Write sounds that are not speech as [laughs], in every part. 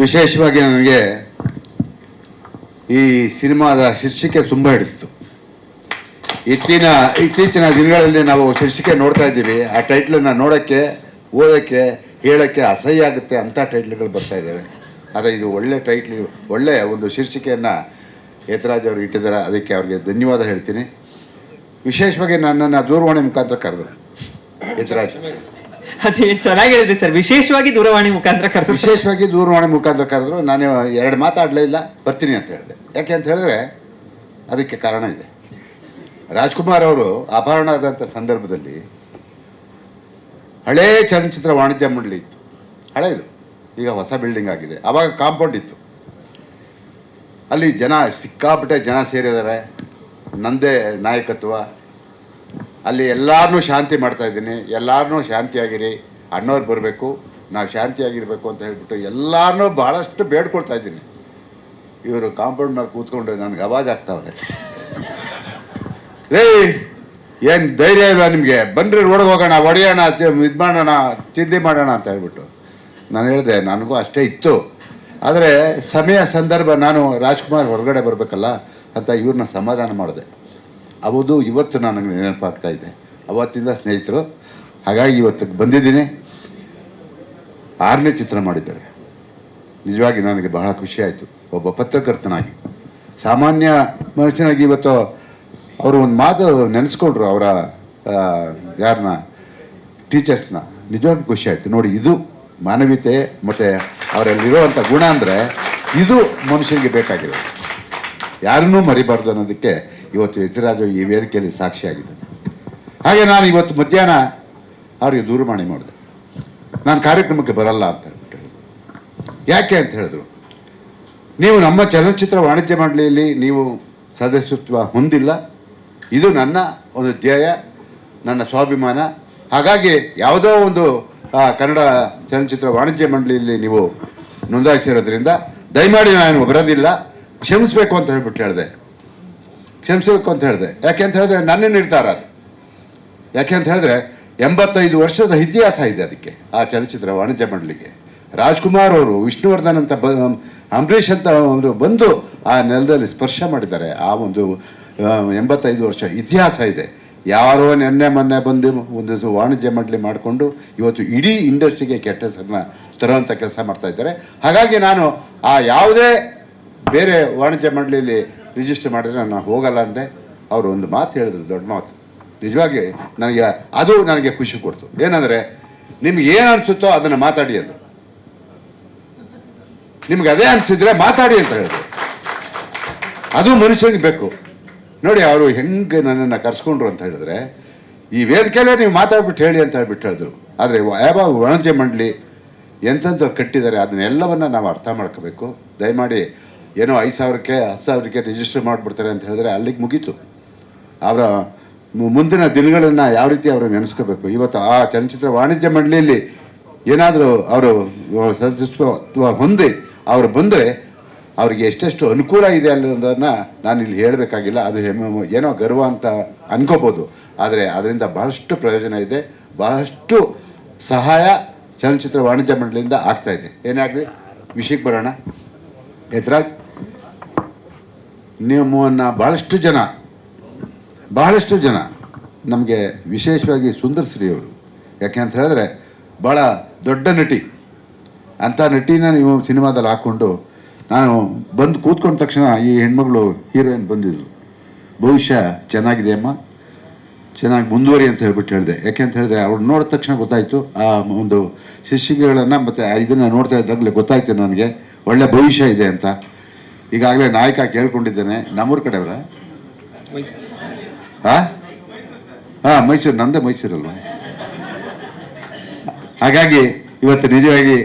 ವಿಶೇಷವಾಗಿ ನನಗೆ ಈ ಸಿನಿಮಾದ ಶೀರ್ಷಿಕೆ ತುಂಬ ಹಿಡಿಸ್ತು. ಇತ್ತಿನ ಇತ್ತೀಚಿನ ದಿನಗಳಲ್ಲಿ ನಾವು ಶೀರ್ಷಿಕೆ ನೋಡ್ತಾ ಇದ್ದೀವಿ. ಆ ಟೈಟ್ಲನ್ನು ನೋಡೋಕ್ಕೆ, ಓದೋಕ್ಕೆ, ಹೇಳೋಕ್ಕೆ ಅಸಹ್ಯ ಆಗುತ್ತೆ ಅಂಥ ಟೈಟ್ಲ್ಗಳು ಬರ್ತಾ ಇದ್ದಾವೆ. ಆದರೆ ಇದು ಒಳ್ಳೆ ಟೈಟ್ಲ್ ಒಳ್ಳೆ ಒಂದು ಶೀರ್ಷಿಕೆಯನ್ನು ಯತರಾಜ್ ಅವರು ಇಟ್ಟಿದ್ದಾರೆ. ಅದಕ್ಕೆ ಅವ್ರಿಗೆ ಧನ್ಯವಾದ ಹೇಳ್ತೀನಿ. ವಿಶೇಷವಾಗಿ ನನ್ನನ್ನು ದೂರವಾಣಿ ಮುಖಾಂತರ ಕರೆದರು. ಯತರಾಜ್. ಅದೇ ಚೆನ್ನಾಗಿ ಹೇಳಿದ್ರಿ ಸರ್? ವಿಶೇಷವಾಗಿ ದೂರವಾಣಿ ಮುಖಾಂತರ ಕರೆದ್ರು ವಿಶೇಷವಾಗಿ ದೂರವಾಣಿ ಮುಖಾಂತರ ಕರೆದ್ರು. ನಾನು ಎರಡು ಮಾತಾಡಲೇ ಇಲ್ಲ, ಬರ್ತೀನಿ ಅಂತ ಹೇಳಿದೆ. ಯಾಕೆ ಅಂತ ಹೇಳಿದ್ರೆ ಅದಕ್ಕೆ ಕಾರಣ ಇದೆ. ರಾಜ್ಕುಮಾರ್ ಅವರು ಅಪಹರಣ ಆದಂಥ ಸಂದರ್ಭದಲ್ಲಿ ಹಳೇ ಚಲನಚಿತ್ರ ವಾಣಿಜ್ಯ ಮಂಡಳಿ ಇತ್ತು. ಹಳೇದು. ಈಗ ಹೊಸ ಬಿಲ್ಡಿಂಗ್ ಆಗಿದೆ. ಆವಾಗ ಕಾಂಪೌಂಡ್ ಇತ್ತು. ಅಲ್ಲಿ ಜನ ಸಿಕ್ಕಾಪಟ್ಟೆ ಜನ ಸೇರಿದ್ದಾರೆ. ನಂದೇ ನಾಯಕತ್ವ. ಅಲ್ಲಿ ಎಲ್ಲರನ್ನೂ ಶಾಂತಿ ಮಾಡ್ತಾ ಇದ್ದೀನಿ. ಎಲ್ಲಾರನ್ನೂ ಶಾಂತಿಯಾಗಿರಿ. ಅಣ್ಣವ್ರು ಬರಬೇಕು. ನಾವು ಶಾಂತಿಯಾಗಿರಬೇಕು ಅಂತ ಹೇಳ್ಬಿಟ್ಟು ಎಲ್ಲರನ್ನೂ ಭಾಳಷ್ಟು ಬೇಡ್ಕೊಳ್ತಾ ಇದ್ದೀನಿ. ಇವರು ಕಾಂಪೌಂಡ್ ಮೇಲೆ ಕೂತ್ಕೊಂಡು ನನಗೆ ಅವಾಜ್ ಆಗ್ತಾವ್ರೆ. ರೇ ಏನು ಧೈರ್ಯ ಇಲ್ಲ ನಿಮಗೆ? ಬನ್ರಿ ರೋಡ್ಗೆ ಹೋಗೋಣ, ಹೊಡೆಯೋಣ ಇದು ಮಾಡೋಣ, ಚಿಂತೆ ಮಾಡೋಣ ಅಂತ ಹೇಳ್ಬಿಟ್ಟು. ನಾನು ಹೇಳಿದೆ, ನನಗೂ ಅಷ್ಟೇ ಇತ್ತು. ಆದರೆ ಸಮಯ, ಸಂದರ್ಭ, ನಾನು ರಾಜ್ಕುಮಾರ್ ಹೊರಗಡೆ ಬರಬೇಕಲ್ಲ ಅಂತ ಇವ್ರನ್ನ ಸಮಾಧಾನ ಮಾಡಿದೆ. ಅವದು ಇವತ್ತು ನನಗೆ ನೆನಪಾಗ್ತಾ ಇದೆ. ಅವತ್ತಿಂದ ಸ್ನೇಹಿತರು, ಹಾಗಾಗಿ ಇವತ್ತು ಬಂದಿದ್ದೀನಿ. ಆರನೇ ಚಿತ್ರ ಮಾಡಿದ್ದಾರೆ. ನಿಜವಾಗಿ ನನಗೆ ಬಹಳ ಖುಷಿ ಆಯಿತು. ಒಬ್ಬ ಪತ್ರಕರ್ತನಾಗಿ. ಸಾಮಾನ್ಯ ಮನುಷ್ಯನಾಗಿ ಇವತ್ತು ಅವರು ಒಂದು ಮಾತು ನೆನೆಸ್ಕೊಂಡ್ರು ಅವರ ಯಾರನ್ನ ಟೀಚರ್ಸ್ನ. ನಿಜವಾಗಿ ಖುಷಿ ಆಯಿತು. ನೋಡಿ, ಇದು ಮಾನವೀಯತೆ ಮತ್ತು ಅವರಲ್ಲಿರುವಂಥ ಗುಣ ಅಂದರೆ ಇದು ಮನುಷ್ಯನಿಗೆ ಬೇಕಾಗಿದೆ. ಯಾರನ್ನೂ ಮರಿಬಾರ್ದು ಅನ್ನೋದಕ್ಕೆ ಇವತ್ತು ಯತಿರಾಜು ಈ ವೇದಿಕೆಯಲ್ಲಿ ಸಾಕ್ಷಿಯಾಗಿದ್ದಾನೆ ಹಾಗೆ ನಾನು ಇವತ್ತು ಮಧ್ಯಾಹ್ನ ಅವರಿಗೆ ದೂರವಾಣಿ ಮಾಡಿದೆ. ನಾನು ಕಾರ್ಯಕ್ರಮಕ್ಕೆ ಬರಲ್ಲ ಅಂತ ಹೇಳ್ಬಿಟ್ಟು ಯಾಕೆ ಅಂತ ಹೇಳಿದ್ರು? ನೀವು ನಮ್ಮ ಚಲನಚಿತ್ರ ವಾಣಿಜ್ಯ ಮಂಡಳಿಯಲ್ಲಿ ನೀವು ಸದಸ್ಯತ್ವ ಹೊಂದಿಲ್ಲ. ಇದು ನನ್ನ ಒಂದು ಧ್ಯೇಯ, ನನ್ನ ಸ್ವಾಭಿಮಾನ. ಹಾಗಾಗಿ ಯಾವುದೋ ಒಂದು ಕನ್ನಡ ಚಲನಚಿತ್ರ ವಾಣಿಜ್ಯ ಮಂಡಳಿಯಲ್ಲಿ ನೀವು ನೋಂದಾಯಿಸಿರೋದ್ರಿಂದ ದಯಮಾಡಿ ನಾನು ಬರೋದಿಲ್ಲ. ಕ್ಷಮಿಸ್ಬೇಕು ಅಂತ ಹೇಳ್ಬಿಟ್ಟು ಹೇಳಿದೆ. ಕ್ಷಮಿಸಬೇಕು ಅಂತ ಹೇಳಿದೆ. ಯಾಕೆ ಅಂತ ಹೇಳಿದ್ರೆ ನನ್ನ ನಿರ್ಧಾರ ಅದು. ಯಾಕೆ ಅಂತ ಹೇಳಿದ್ರೆ ಎಂಬತ್ತೈದು ವರ್ಷದ ಇತಿಹಾಸ ಇದೆ ಅದಕ್ಕೆ ಆ ಚಲನಚಿತ್ರ ವಾಣಿಜ್ಯ ಮಂಡಳಿಗೆ. ರಾಜ್ಕುಮಾರ್ ಅವರು, ವಿಷ್ಣುವರ್ಧನ್ ಅಂತ ಬ ಅಂಬರೀಷ್ ಅಂತ ಅವರು ಬಂದು ಆ ನೆಲದಲ್ಲಿ ಸ್ಪರ್ಶ ಮಾಡಿದ್ದಾರೆ. ಆ ಒಂದು ಎಂಬತ್ತೈದು ವರ್ಷ ಇತಿಹಾಸ ಇದೆ. ಯಾರೋ ನೆನ್ನೆ ಮೊನ್ನೆ ಬಂದು ಒಂದು ವಾಣಿಜ್ಯ ಮಂಡಳಿ ಮಾಡಿಕೊಂಡು ಇವತ್ತು ಇಡೀ ಇಂಡಸ್ಟ್ರಿಗೆ ಕೆಟ್ಟ ಹೆಸರನ್ನ ತರುವಂಥ ಕೆಲಸ ಮಾಡ್ತಾ ಇದ್ದಾರೆ. ಹಾಗಾಗಿ ನಾನು ಆ ಯಾವುದೇ ಬೇರೆ ವಾಣಿಜ್ಯ ಮಂಡಳಿಯಲ್ಲಿ ರಿಜಿಸ್ಟರ್ ಮಾಡಿದ್ರೆ ನಾನು ಹೋಗಲ್ಲ ಅಂದೆ. ಅವರು ಒಂದು ಮಾತು ಹೇಳಿದ್ರು, ದೊಡ್ಡ ಮಾತು. ನಿಜವಾಗಿ ನನಗೆ ಅದು ನನಗೆ ಖುಷಿ ಕೊಡ್ತು. ಏನಂದರೆ, ನಿಮ್ಗೆ ಏನು ಅನಿಸುತ್ತೋ ಅದನ್ನು ಮಾತಾಡಿ ಅಂದರು. ನಿಮ್ಗೆ ಅದೇ ಅನಿಸಿದ್ರೆ ಮಾತಾಡಿ ಅಂತ ಹೇಳಿದ್ರು. ಅದು ಮನುಷ್ಯನಿಗೆ ಬೇಕು. ನೋಡಿ, ಅವರು ಹೆಂಗೆ ನನ್ನನ್ನು ಕರ್ಸ್ಕೊಂಡ್ರು ಅಂತ ಹೇಳಿದ್ರೆ, ಈ ವೇದಿಕೆಯಲ್ಲೇ ನೀವು ಮಾತಾಡ್ಬಿಟ್ಟು ಹೇಳಿ ಅಂತ ಹೇಳ್ಬಿಟ್ಟು ಹೇಳಿದ್ರು. ಆದರೆ ಯಾವ ವಾಣಿಜ್ಯ ಮಂಡಳಿ ಎಂತೆಂಥವ್ರು ಕಟ್ಟಿದ್ದಾರೆ, ಅದನ್ನೆಲ್ಲವನ್ನು ನಾವು ಅರ್ಥ ಮಾಡ್ಕೋಬೇಕು. ದಯಮಾಡಿ ಏನೋ ಐದು ಸಾವಿರಕ್ಕೆ, ಹತ್ತು ಸಾವಿರಕ್ಕೆ ರಿಜಿಸ್ಟರ್ ಮಾಡಿಬಿಡ್ತಾರೆ ಅಂತ ಹೇಳಿದ್ರೆ ಅಲ್ಲಿಗೆ ಮುಗೀತು. ಅವರ ಮುಂದಿನ ದಿನಗಳನ್ನು ಯಾವ ರೀತಿ ಅವರು ನೆನೆಸ್ಕೋಬೇಕು? ಇವತ್ತು ಆ ಚಲನಚಿತ್ರ ವಾಣಿಜ್ಯ ಮಂಡಳಿಯಲ್ಲಿ ಏನಾದರೂ ಅವರು ಸದಸ್ಯತ್ವ ಹೊಂದಿ ಅವರು ಬಂದರೆ ಅವರಿಗೆ ಎಷ್ಟೆಷ್ಟು ಅನುಕೂಲ ಇದೆ ಅನ್ನೋದನ್ನು ನಾನು ಇಲ್ಲಿ ಹೇಳಬೇಕಾಗಿಲ್ಲ. ಅದು ಹೆಮ್ಮೆ ಏನೋ ಗರ್ವ ಅಂತ ಅನ್ಕೋಬೋದು. ಆದರೆ ಅದರಿಂದ ಬಹಳಷ್ಟು ಪ್ರಯೋಜನ ಇದೆ. ಬಹಳಷ್ಟು ಸಹಾಯ ಚಲನಚಿತ್ರ ವಾಣಿಜ್ಯ ಮಂಡಳಿಯಿಂದ ಆಗ್ತಾ ಇದೆ. ಆಗಲಿ, ವಿಷಯಕ್ಕೆ ಬರೋಣ. ಯತ್ರಾಜ್ ನಿಮ್ಮನ್ನು ಭಾಳಷ್ಟು ಜನ, ಬಹಳಷ್ಟು ಜನ ನಮಗೆ ವಿಶೇಷವಾಗಿ ಸುಂದರ್ಶ್ರೀ ಅವರು. ಯಾಕೆ ಅಂತ ಹೇಳಿದ್ರೆ ಭಾಳ ದೊಡ್ಡ ನಟಿ. ಅಂಥ ನಟಿನ ನೀವು ಸಿನಿಮಾದಲ್ಲಿ ಹಾಕ್ಕೊಂಡು ನಾನು ಬಂದು ಕೂತ್ಕೊಂಡ ತಕ್ಷಣ ಈ ಹೆಣ್ಮಗಳು ಹೀರೋಯಿನ್ ಬಂದಿದ್ರು ಭವಿಷ್ಯ ಚೆನ್ನಾಗಿದೆ ಅಮ್ಮ. ಚೆನ್ನಾಗಿ ಮುಂದುವರಿ ಅಂತ ಹೇಳ್ಬಿಟ್ಟು ಹೇಳಿದೆ. ಯಾಕೆ ಅಂತ ಹೇಳಿದೆ ಅವ್ರು ನೋಡಿದ ತಕ್ಷಣ ಗೊತ್ತಾಯಿತು, ಆ ಒಂದು ಶಿಷ್ಯಗಳನ್ನು ಮತ್ತು ಇದನ್ನು ನೋಡ್ತಾ ಇದ್ದಾಗಲೇ ಗೊತ್ತಾಯಿತು ನನಗೆ. ಒಳ್ಳೆ ಭವಿಷ್ಯ ಇದೆ ಅಂತ. ಈಗಾಗಲೇ ನಾಯಕ ಕೇಳ್ಕೊಂಡಿದ್ದೇನೆ ನಮ್ಮೂರ ಕಡೆಯವರ? ಹಾ ಹಾ ಮೈಸೂರು ನಂದೇ ಮೈಸೂರಲ್ವ? ಹಾಗಾಗಿ ಇವತ್ತು ನಿಜವಾಗಿ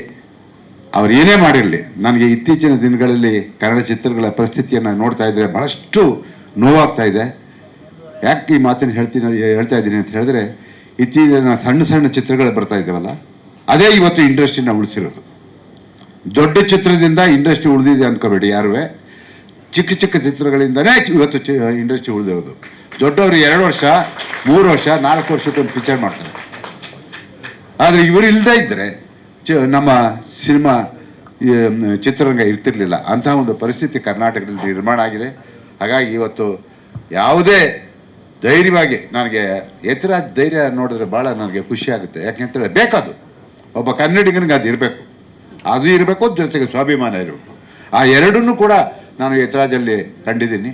ಅವ್ರು ಏನೇ ಮಾಡಿರಲಿ ನನಗೆ ಇತ್ತೀಚಿನ ದಿನಗಳಲ್ಲಿ ಕನ್ನಡ ಚಿತ್ರಗಳ ಪರಿಸ್ಥಿತಿಯನ್ನು ನೋಡ್ತಾ ಇದ್ರೆ ಭಾಳಷ್ಟು ನೋವಾಗ್ತಾ ಇದೆ. ಯಾಕೆ ಈ ಮಾತನ್ನು ಹೇಳ್ತೀನಿ ಹೇಳ್ತಾ ಇದ್ದೀನಿ ಅಂತ ಹೇಳಿದ್ರೆ ಇತ್ತೀಚಿನ ಸಣ್ಣ ಸಣ್ಣ ಚಿತ್ರಗಳು ಬರ್ತಾ ಇದ್ದಾವಲ್ಲ ಅದೇ ಇವತ್ತು ಇಂಡಸ್ಟ್ರಿನ ಉಳಿಸಿರೋದು. ದೊಡ್ಡ ಚಿತ್ರದಿಂದ ಇಂಡಸ್ಟ್ರಿ ಉಳಿದಿದೆ ಅನ್ಕೋಬೇಡಿ ಯಾರುವೆ? ಚಿಕ್ಕ ಚಿಕ್ಕ ಚಿತ್ರಗಳಿಂದನೇ ಇವತ್ತು ಇಂಡಸ್ಟ್ರಿ ಉಳಿದಿರೋದು. ದೊಡ್ಡವರು ಎರಡು ವರ್ಷ, ಮೂರು ವರ್ಷ, ನಾಲ್ಕು ವರ್ಷಕ್ಕೊಂದು ಪಿಕ್ಚರ್ ಮಾಡ್ತಾರೆ. ಆದರೆ ಇವರು ಇಲ್ಲದೇ ಇದ್ದರೆ ಚ ನಮ್ಮ ಸಿನಿಮಾ ಚಿತ್ರರಂಗ ಇರ್ತಿರ್ಲಿಲ್ಲ. ಅಂತಹ ಒಂದು ಪರಿಸ್ಥಿತಿ ಕರ್ನಾಟಕದಲ್ಲಿ ನಿರ್ಮಾಣ ಆಗಿದೆ. ಹಾಗಾಗಿ ಇವತ್ತು ಯಾವುದೇ ಧೈರ್ಯವಾಗಿ ನನಗೆ ಎತ್ತರ ಧೈರ್ಯ ನೋಡಿದ್ರೆ ಭಾಳ ನನಗೆ ಖುಷಿ ಆಗುತ್ತೆ. ಯಾಕೆಂತೇಳಿ ಬೇಕದು ಒಬ್ಬ ಕನ್ನಡಿಗನಿಗೆ ಅದು ಇರಬೇಕು. ಅದು ಇರಬೇಕು ಜೊತೆಗೆ ಸ್ವಾಭಿಮಾನ ಇರಬೇಕು. ಆ ಎರಡನ್ನೂ ಕೂಡ ನಾನು ಯತ್ರಾಜಲ್ಲಿ ಕಂಡಿದ್ದೀನಿ.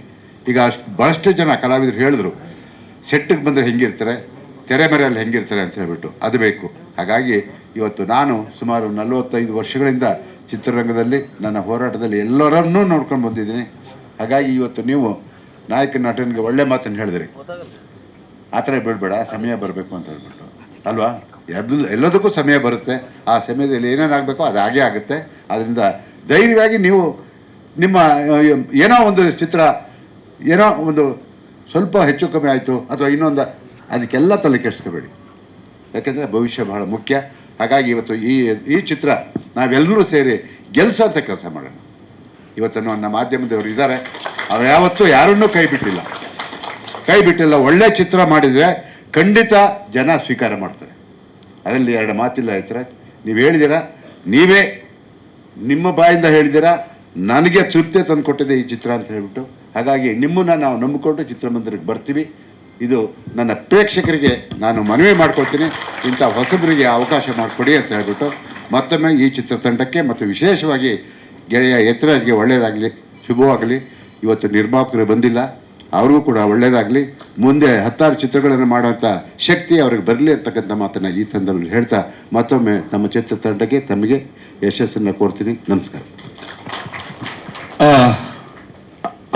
ಈಗ ಅಷ್ಟು ಭಾಳಷ್ಟು ಜನ ಕಲಾವಿದರು ಹೇಳಿದ್ರು, ಸೆಟ್ಟಿಗೆ ಬಂದರೆ ಹೆಂಗಿರ್ತಾರೆ? ತೆರೆ ಮರೆಯಲ್ಲಿ ಹೆಂಗಿರ್ತಾರೆ? ಅಂತ ಹೇಳ್ಬಿಟ್ಟು. ಅದು ಬೇಕು. ಹಾಗಾಗಿ ಇವತ್ತು ನಾನು ಸುಮಾರು ನಲವತ್ತೈದು ವರ್ಷಗಳಿಂದ ಚಿತ್ರರಂಗದಲ್ಲಿ ನನ್ನ ಹೋರಾಟದಲ್ಲಿ ಎಲ್ಲರನ್ನೂ ನೋಡ್ಕೊಂಡು ಬಂದಿದ್ದೀನಿ. ಹಾಗಾಗಿ ಇವತ್ತು ನೀವು ನಾಯಕ ನಟನಿಗೆ ಒಳ್ಳೆ ಮಾತನ್ನು ಹೇಳಿದ್ರಿ. ಆ ಥರ ಬಿಡಬೇಡ, ಸಮಯ ಬರಬೇಕು ಅಂತ ಹೇಳ್ಬಿಟ್ಟು. ಅಲ್ವಾ? ಎಲ್ಲ ಎಲ್ಲದಕ್ಕೂ ಸಮಯ ಬರುತ್ತೆ. ಆ ಸಮಯದಲ್ಲಿ ಏನೇನಾಗಬೇಕೋ ಅದು ಹಾಗೇ ಆಗುತ್ತೆ. ಅದರಿಂದ ಧೈರ್ಯವಾಗಿ ನೀವು ನಿಮ್ಮ, ಏನೋ ಒಂದು ಚಿತ್ರ, ಏನೋ ಒಂದು ಸ್ವಲ್ಪ ಹೆಚ್ಚು ಕಮ್ಮಿ ಆಯಿತು, ಅಥವಾ ಇನ್ನೊಂದು, ಅದಕ್ಕೆಲ್ಲ ತಲೆ ಕೆಡಿಸ್ಕೋಬೇಡಿ. ಯಾಕೆಂದರೆ ಭವಿಷ್ಯ ಬಹಳ ಮುಖ್ಯ. ಹಾಗಾಗಿ ಇವತ್ತು ಈ ಈ ಚಿತ್ರ ನಾವೆಲ್ಲರೂ ಸೇರಿ ಗೆಲ್ಲಿಸೋಂಥ ಕೆಲಸ ಮಾಡೋಣ. ಇವತ್ತು ನನ್ನ ಮಾಧ್ಯಮದವರು ಇದ್ದಾರೆ. ಅವ್ರು ಯಾವತ್ತೂ ಯಾರನ್ನೂ ಕೈ ಬಿಟ್ಟಿಲ್ಲ. ಕೈ ಬಿಟ್ಟಿಲ್ಲ, ಒಳ್ಳೆ ಚಿತ್ರ ಮಾಡಿದರೆ ಖಂಡಿತ ಜನ ಸ್ವೀಕಾರ ಮಾಡ್ತಾರೆ. ಅದರಲ್ಲಿ ಎರಡು ಮಾತಿಲ್ಲ ಹತ್ರ ನೀವು ಹೇಳಿದ್ದೀರಾ, ನೀವೇ ನಿಮ್ಮ ಬಾಯಿಂದ ಹೇಳಿದ್ದೀರಾ, ನನಗೆ ತೃಪ್ತಿ ತಂದು ಕೊಟ್ಟಿದೆ ಈ ಚಿತ್ರ ಅಂತ ಹೇಳಿಬಿಟ್ಟು. ಹಾಗಾಗಿ ನಿಮ್ಮನ್ನು ನಾವು ನಂಬಿಕೊಂಡು ಚಿತ್ರಮಂದಿರಕ್ಕೆ ಬರ್ತೀವಿ. ಇದು ನನ್ನ ಪ್ರೇಕ್ಷಕರಿಗೆ ನಾನು ಮನವಿ ಮಾಡ್ಕೊಳ್ತೀನಿ. ಇಂಥ ಹೊಸಬರಿಗೆ ಅವಕಾಶ ಮಾಡಿಕೊಡಿ ಅಂತ ಹೇಳಿಬಿಟ್ಟು ಮತ್ತೊಮ್ಮೆ ಈ ಚಿತ್ರತಂಡಕ್ಕೆ ಮತ್ತು ವಿಶೇಷವಾಗಿ ಗೆಳೆಯ ಎತ್ತರಾಜ್ಗೆ ಒಳ್ಳೆಯದಾಗಲಿ ಶುಭವಾಗಲಿ. ಇವತ್ತು ನಿರ್ಮಾಪಕರು ಬಂದಿಲ್ಲ. ಅವ್ರಿಗೂ ಕೂಡ ಒಳ್ಳೇದಾಗಲಿ. ಮುಂದೆ ಹತ್ತಾರು ಚಿತ್ರಗಳನ್ನು ಮಾಡುವಂಥ ಶಕ್ತಿ ಅವ್ರಿಗೆ ಬರಲಿ ಅಂತಕ್ಕಂಥ ಮಾತನ್ನು ಈ ಸಂದರ್ಭದಲ್ಲಿ ಹೇಳ್ತಾ ಮತ್ತೊಮ್ಮೆ ನಮ್ಮ ಚಿತ್ರತಂಡಕ್ಕೆ ತಮಗೆ ಯಶಸ್ಸನ್ನು ಕೋರ್ತೀನಿ. ನಮಸ್ಕಾರ.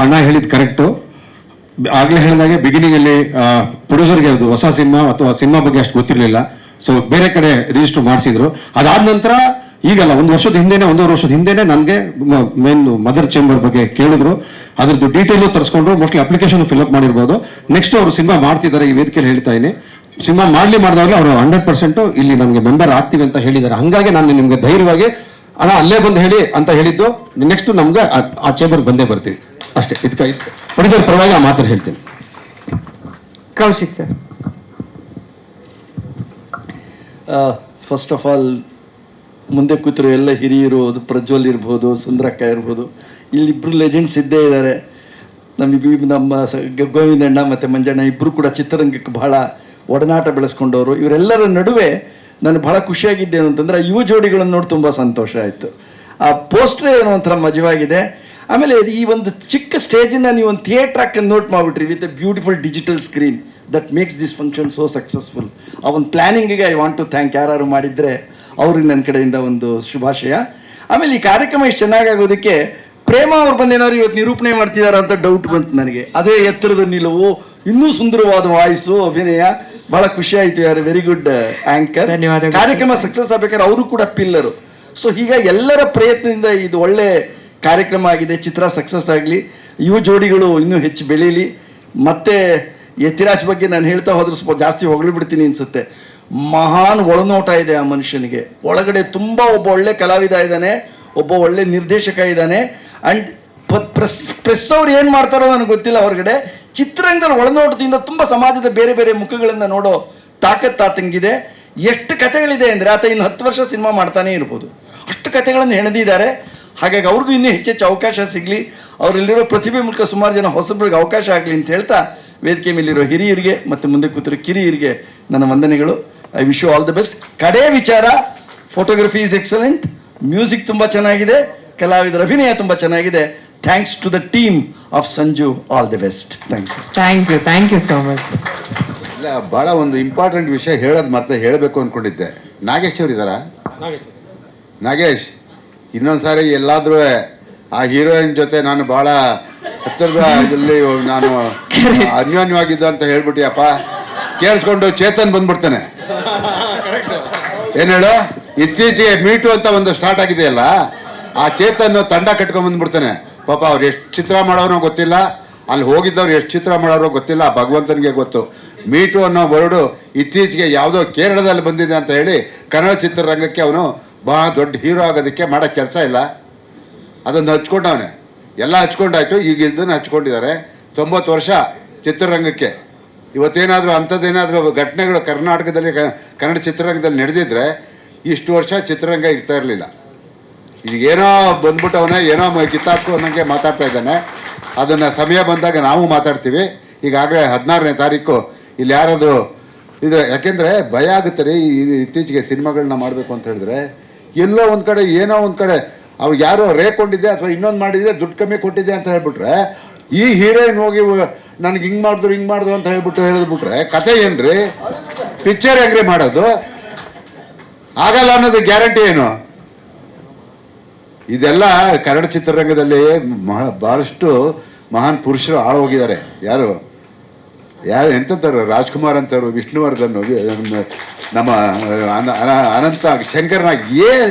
ಅಣ್ಣ ಹೇಳಿದ್ದು ಕರೆಕ್ಟು. ಆಗ್ಲೇ ಹೇಳಿದಾಗೆ ಬಿಗಿನಿಂಗಲ್ಲಿ ಪ್ರೊಡ್ಯೂಸರ್ಗೆ ಅದು ಹೊಸ ಸಿನಿಮಾ ಅಥವಾ ಸಿನಿಮಾ ಬಗ್ಗೆ ಅಷ್ಟು ಗೊತ್ತಿರಲಿಲ್ಲ. ಸೊ ಬೇರೆ ಕಡೆ ರಿಜಿಸ್ಟರ್ ಮಾಡಿಸಿದ್ರು. ಅದಾದ ನಂತರ ಈಗಲ್ಲ ಒಂದು ವರ್ಷದ ಹಿಂದೆನೆ ಒಂದೂವರೆ ವರ್ಷದ ಹಿಂದೆನೆ ನನಗೆ ಮೇನ್ ಮದರ್ ಚೇಂಬರ್ ಬಗ್ಗೆ ಕೇಳಿದ್ರು. ಅದ್ರದ್ದು ಡೀಟೇಲು ತರಿಸ್ಕೊಂಡ್ರು. ಮೋಸ್ಟ್ಲಿ ಅಪ್ಲಿಕೇಶನ್ ಫಿಲ್ಅಪ್ ಮಾಡಿರ್ಬೋದು. ನೆಕ್ಸ್ಟ್ ಅವರು ಸಿನಿಮಾ ಮಾಡ್ತಿದ್ದಾರೆ ಈ ವೇದಿಕೆಯಲ್ಲಿ ಹೇಳ್ತಾ ಇದ್ದೀನಿ. ಸಿನಿಮಾ ಮಾಡ್ಲಿ ಮಾಡಿದಾಗಲೇ ಅವರು ಹಂಡ್ರೆಡ್ ಪರ್ಸೆಂಟ್ ಇಲ್ಲಿ ನಮಗೆ ಮೆಂಬರ್ ಆಗ್ತೀವಿ ಅಂತ ಹೇಳಿದ್ದಾರೆ. ಹಾಗಾಗಿ ನಾನು ನಿಮಗೆ ಧೈರ್ಯವಾಗಿ ಅಣ್ಣ ಅಲ್ಲೇ ಬಂದು ಹೇಳಿ ಅಂತ ಹೇಳಿದ್ದು. ನೆಕ್ಸ್ಟ್ ನಮ್ಗೆ ಆ- ಚೇಂಬರ್ ಬಂದೇ ಬರ್ತೀವಿ. ಅಷ್ಟೇ. ಇದಕ್ಕೆ ಪ್ರೊಡ್ಯೂಸರ್ ಪರವಾಗಿ ಆ ಮಾತ್ರ ಹೇಳ್ತೀನಿ. Kaushik sir. First of all ಮುಂದೆ ಕೂತಿರು ಎಲ್ಲ ಹಿರಿಯರು ಅದು ಪ್ರಜ್ವಲ್ ಇರ್ಬೋದು, ಸುಂದರಕ್ಕ ಇರ್ಬೋದು ಇಲ್ಲಿಬ್ಬರು ಲೆಜೆಂಡ್ಸ್ ಇದ್ದೇ ಇದ್ದಾರೆ ಇಬ್ಬ- ನಮ್ಮ ಗೋವಿಂದಣ್ಣ ಮತ್ತು ಮಂಜಣ್ಣ ಇಬ್ಬರು ಕೂಡ ಚಿತ್ರರಂಗಕ್ಕೆ ಬಹಳ ಒಡನಾಟ ಬೆಳೆಸ್ಕೊಂಡವರು. ಇವರೆಲ್ಲರ ನಡುವೆ ನಾನು ಬಹಳ ಖುಷಿಯಾಗಿದ್ದೇನು ಅಂತಂದರೆ ಯುವ ಜೋಡಿಗಳನ್ನು ನೋಡಿ ತುಂಬ ಸಂತೋಷ ಆಯಿತು. ಆ ಪೋಸ್ಟ್ರೇ ಏನೋ ಒಂಥರ ಮಜವಾಗಿದೆ. ಆಮೇಲೆ ಈ ಒಂದು ಚಿಕ್ಕ ಸ್ಟೇಜಿನ ನೀವು ಒಂದು ಥಿಯೇಟ್ರ್ ಹಾಕಿ note ಮಾಡಿಬಿಟ್ರಿ with a beautiful digital screen that makes this function so successful ಆ ಒಂದು ಪ್ಲ್ಯಾನಿಂಗಿಗೆ ಐ ವಾಂಟ್ ಟು ಥ್ಯಾಂಕ್ ಯಾರು ಮಾಡಿದರೆ ಅವ್ರಿಗೆ ನನ್ನ ಕಡೆಯಿಂದ ಒಂದು ಶುಭಾಶಯ. ಆಮೇಲೆ ಈ ಕಾರ್ಯಕ್ರಮ ಇಷ್ಟು ಚೆನ್ನಾಗಾಗೋದಕ್ಕೆ ಪ್ರೇಮ ಅವ್ರು ಬಂದೇನಾದ್ರು ಇವತ್ತು ನಿರೂಪಣೆ ಮಾಡ್ತಿದ್ದಾರೆ ಅಂತ ಡೌಟ್ ಬಂತು ನನಗೆ. ಅದೇ ಎತ್ತರದ ನಿಲುವು ಇನ್ನೂ ಸುಂದರವಾದ ವಾಯ್ಸು ಅಭಿನಯ. ಬಹಳ ಖುಷಿ ಆಯ್ತು ಯಾರು ವೆರಿ ಗುಡ್ ಆಂಕರ್. ಕಾರ್ಯಕ್ರಮ ಸಕ್ಸಸ್ ಆಗ್ಬೇಕಾದ್ರೆ ಅವರು ಕೂಡ ಪಿಲ್ಲರು ಸೊ ಈಗ ಎಲ್ಲರ ಪ್ರಯತ್ನದಿಂದ ಇದು ಒಳ್ಳೆ ಕಾರ್ಯಕ್ರಮ ಆಗಿದೆ, ಚಿತ್ರ ಸಕ್ಸಸ್ ಆಗಲಿ, ಯುವ ಜೋಡಿಗಳು ಇನ್ನೂ ಹೆಚ್ಚು ಬೆಳೀಲಿ. ಮತ್ತೆ ಯತಿರಾಜ್ ಬಗ್ಗೆ ನಾನು ಹೇಳ್ತಾ ಹೋದ್ರೆ ಸ್ವಲ್ಪ ಜಾಸ್ತಿ ಹೊಗಳು ಬಿಡ್ತೀನಿ ಅನ್ಸುತ್ತೆ. ಮಹಾನ್ ಒಳನೋಟ ಇದೆ ಆ ಮನುಷ್ಯನಿಗೆ. ಒಳಗಡೆ ತುಂಬ ಒಬ್ಬ ಒಳ್ಳೆ ಕಲಾವಿದ ಇದ್ದಾನೆ, ಒಬ್ಬ ಒಳ್ಳೆ ನಿರ್ದೇಶಕ ಇದ್ದಾನೆ. ಅಂಡ್ ಪ್ರೆಸ್ ಪ್ರೆಸ್ ಅವ್ರು ಏನು ಮಾಡ್ತಾರೋ ನನಗೆ ಗೊತ್ತಿಲ್ಲ ಹೊರಗಡೆ. ಚಿತ್ರರಂಗದಲ್ಲಿ ಒಳನೋಟದಿಂದ ತುಂಬ ಸಮಾಜದ ಬೇರೆ ಬೇರೆ ಮುಖಗಳನ್ನು ನೋಡೋ ತಾಕತ್ತು ಆತಂಗಿದೆ ಎಷ್ಟು ಕಥೆಗಳಿದೆ ಅಂದರೆ ಆತ ಇನ್ನು ಹತ್ತು ವರ್ಷ ಸಿನಿಮಾ ಮಾಡ್ತಾನೇ ಇರ್ಬೋದು. ಅಷ್ಟು ಕಥೆಗಳನ್ನು ಹೆಣೆದಿದ್ದಾರೆ. ಹಾಗಾಗಿ ಅವ್ರಿಗೂ ಇನ್ನೂ ಹೆಚ್ಚೆಚ್ಚು ಅವಕಾಶ ಸಿಗಲಿ. ಅವರಲ್ಲಿರೋ ಪ್ರತಿಭೆ ಮೂಲಕ ಸುಮಾರು ಜನ ಹೊಸಬ್ರಿಗೆ ಅವಕಾಶ ಆಗಲಿ ಅಂತ ಹೇಳ್ತಾ ವೇದಿಕೆ ಮೇಲಿರೋ ಹಿರಿಯರಿಗೆ ಮತ್ತು ಮುಂದೆ ಕೂತಿರೋ ಕಿರಿಯರಿಗೆ ನನ್ನ ವಂದನೆಗಳು. I wish you all the best ಕಡೇ ವಿಚಾರ. ಫೋಟೋಗ್ರಫಿ ಇಸ್ ಎಕ್ಸಲೆಂಟ್ ಮ್ಯೂಸಿಕ್ ತುಂಬ ಚೆನ್ನಾಗಿದೆ. ಕಲಾವಿದರ ಅಭಿನಯ ತುಂಬ ಚೆನ್ನಾಗಿದೆ. Thanks to the team of Sanju all the best thank you thank you thank you so much ಇಲ್ಲ ಭಾಳ ಒಂದು ಇಂಪಾರ್ಟೆಂಟ್ ವಿಷಯ ಹೇಳೋದು ಮತ್ತೆ ಹೇಳಬೇಕು ಅಂದ್ಕೊಂಡಿದ್ದೆ ನಾಗೇಶ್ ಅವರಿದ್ದಾರಾ ಇದ್ದಾರಾ ನಾಗೇಶ್ ಇನ್ನೊಂದು ಸಾರಿ ಎಲ್ಲಾದ್ರೂ ಆ ಹೀರೋಯಿನ್ ಜೊತೆ ನಾನು ಭಾಳ ಹತ್ತಿರದ ಇದರಲ್ಲಿ ನಾನು ಅನ್ಯೋನ್ಯವಾಗಿದ್ದು ಅಂತ ಹೇಳ್ಬಿಟ್ಟಿಯಪ್ಪ. ಕೇಳಿಸ್ಕೊಂಡು ಚೇತನ್ ಬಂದ್ಬಿಡ್ತಾನೆ. ಏನ್ ಹೇಳು? ಇತ್ತೀಚೆಗೆ ಮೀಟು ಅಂತ ಒಂದು ಸ್ಟಾರ್ಟ್ ಆಗಿದೆಯಲ್ಲ, ಆ ಚೇತನ್ ತಂಡ ಕಟ್ಕೊಂಡ್ ಬಂದ್ಬಿಡ್ತಾನೆ. ಪಾಪ ಅವ್ರು ಎಷ್ಟು ಚಿತ್ರ ಮಾಡೋನೋ ಗೊತ್ತಿಲ್ಲ. ಅಲ್ಲಿ ಹೋಗಿದ್ದವ್ರು ಎಷ್ಟು ಚಿತ್ರ ಮಾಡೋರೋ ಗೊತ್ತಿಲ್ಲ, ಭಗವಂತನಿಗೆ ಗೊತ್ತು. ಮೀಟು ಅನ್ನೋ ವರ್ಡು ಇತ್ತೀಚೆಗೆ ಯಾವುದೋ ಕೇರಳದಲ್ಲಿ ಬಂದಿದೆ ಅಂತ ಹೇಳಿ ಕನ್ನಡ ಚಿತ್ರರಂಗಕ್ಕೆ ಅವನು ಬಹಳ ದೊಡ್ಡ ಹೀರೋ ಆಗೋದಕ್ಕೆ ಮಾಡೋ ಕೆಲಸ ಇಲ್ಲ. ಅದನ್ನು ಹಚ್ಕೊಂಡವನೆ. ಎಲ್ಲ ಹಚ್ಕೊಂಡಾಯ್ತು ಈಗ ಹಚ್ಕೊಂಡಿದ್ದಾರೆ. ತೊಂಬತ್ತು ವರ್ಷ ಚಿತ್ರರಂಗಕ್ಕೆ. ಇವತ್ತೇನಾದರೂ ಅಂಥದ್ದೇನಾದರೂ ಘಟನೆಗಳು ಕರ್ನಾಟಕದಲ್ಲಿ ಕನ್ನಡ ಚಿತ್ರರಂಗದಲ್ಲಿ ನಡೆದಿದ್ರೆ ಇಷ್ಟು ವರ್ಷ ಚಿತ್ರರಂಗ ಇರ್ತಾ ಇರಲಿಲ್ಲ. ಈಗ ಏನೋ ಬಂದ್ಬಿಟ್ಟವನೇ, ಏನೋ ಕಿತ್ತಾಕು ಅನ್ನೋಂಗೆ ಮಾತಾಡ್ತಾ ಇದ್ದಾನೆ. ಅದನ್ನು ಸಮಯ ಬಂದಾಗ ನಾವು ಮಾತಾಡ್ತೀವಿ. ಈಗಾಗಲೇ ಹದಿನಾರನೇ ತಾರೀಕು. ಇಲ್ಲಿ ಯಾರಾದರೂ, ಇದು ಯಾಕೆಂದರೆ ಭಯ ಆಗುತ್ತೆ ರೀ ಇತ್ತೀಚೆಗೆ ಸಿನಿಮಾಗಳನ್ನ ಮಾಡಬೇಕು ಅಂತ ಹೇಳಿದ್ರೆ. ಎಲ್ಲೋ ಒಂದು ಕಡೆ, ಏನೋ ಒಂದು ಕಡೆ ಅವ್ರಿಗೆ ಯಾರೋ ರೇಕೊಂಡಿದೆ ಅಥವಾ ಇನ್ನೊಂದು ಮಾಡಿದೆ, ದುಡ್ಡು ಕಮ್ಮಿ ಕೊಟ್ಟಿದೆ ಅಂತ ಹೇಳ್ಬಿಟ್ರೆ, ಈ ಹೀರೋಯಿನ್ ಹೋಗಿ, ನನಗೆ ಹಿಂಗೆ ಮಾಡಿದ್ರು ಹಿಂಗೆ ಮಾಡಿದ್ರು ಅಂತ ಹೇಳ್ಬಿಟ್ಟು ಹೇಳಿದ್ಬಿಟ್ರೆ ಕತೆ ಏನ್ರಿ? ಪಿಕ್ಚರ್ ಹೆಂಗ್ರಿ ಮಾಡೋದು? ಆಗಲ್ಲ ಅನ್ನೋದು ಗ್ಯಾರಂಟಿ ಏನು? ಇದೆಲ್ಲ ಕನ್ನಡ ಚಿತ್ರರಂಗದಲ್ಲಿ ಮಹ ಭಾಳಷ್ಟು ಮಹಾನ್ ಪುರುಷರು ಆಳೋಗಿದ್ದಾರೆ ಯಾರು? ಯಾರು ಎಂಥಂತಾರೆ ರಾಜ್ಕುಮಾರ್ ಅಂತಾರು ವಿಷ್ಣುವರ್ಧನ್ ನಮ್ಮ- ನಮ್ಮ ಅನ- ಅನ- ಅನಂತ, ಶಂಕರ್ನಾಗ್ ಏ